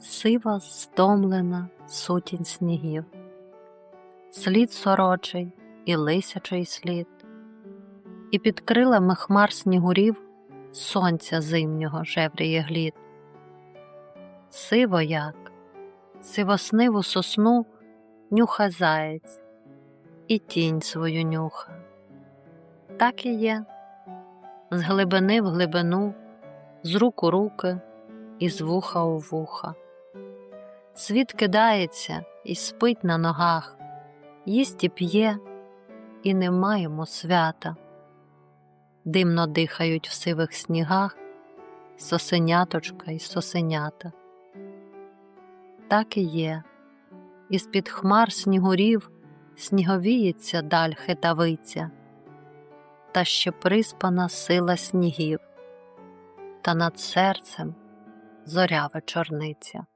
сива стомлена сутінь снігів, слід сорочий і лисячий слід, і під крилами хмар снігурів сонця зимнього жевріє глід. Сиво як, сивосниву сосну нюха заєць, і тінь свою нюха. Так і є, з глибини в глибину, з рук у руки і з вуха у вуха. Світ кидається і спить на ногах, їсть і п'є, і не маємо свята. Димно дихають в сивих снігах сосеняточка і сосенята. Так і є, із під хмар снігурів сніговіється даль хитавиця, та ще приспана сила снігів, та над серцем зоря вечорниця.